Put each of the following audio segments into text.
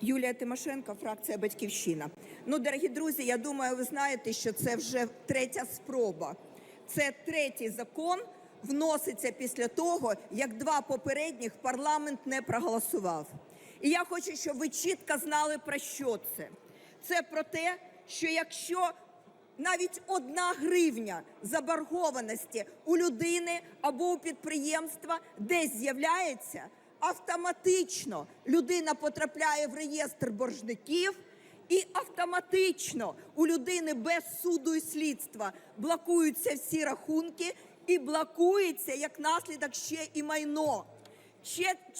Юлія Тимошенко, фракція Батьківщина. Ну, дорогі друзі, я думаю, ви знаєте, що це вже третя спроба. Це третій закон вноситься після того, як два попередніх парламент не проголосував. І я хочу, щоб ви чітко знали про що це. Це про те, що якщо навіть одна гривня заборгованості у людини або у підприємства десь з'являється, автоматично людина потрапляє в реєстр боржників. І автоматично у людини без суду і слідства блокуються всі рахунки, і блокується як наслідок ще і майно.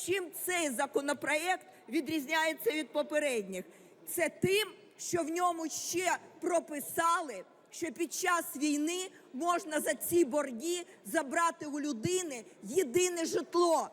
Чим цей законопроект відрізняється від попередніх? Це тим, що в ньому ще прописали, що під час війни можна за ці борги забрати у людини єдине житло.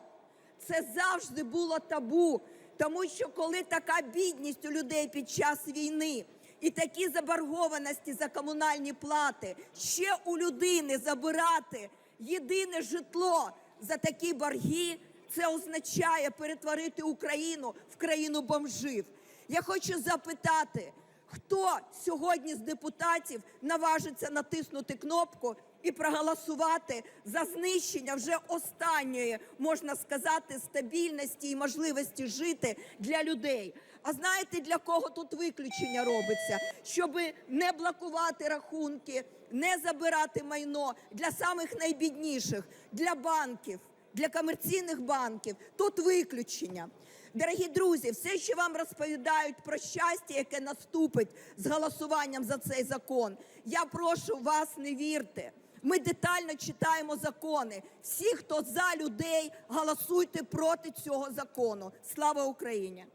Це завжди було табу, тому що коли така бідність у людей під час війни і такі заборгованості за комунальні плати, ще у людини забирати єдине житло за такі борги, це означає перетворити Україну в країну бомжів. Я хочу запитати, хто сьогодні з депутатів наважиться натиснути кнопку і проголосувати за знищення вже останньої, можна сказати, стабільності і можливості жити для людей. А знаєте, для кого тут виключення робиться? Щоб не блокувати рахунки, не забирати майно для самих найбідніших, для банків, для комерційних банків. Тут виключення. Дорогі друзі, все, що вам розповідають про щастя, яке наступить з голосуванням за цей закон, я прошу вас не вірте. Ми детально читаємо закони. Всі, хто за людей, голосуйте проти цього закону. Слава Україні!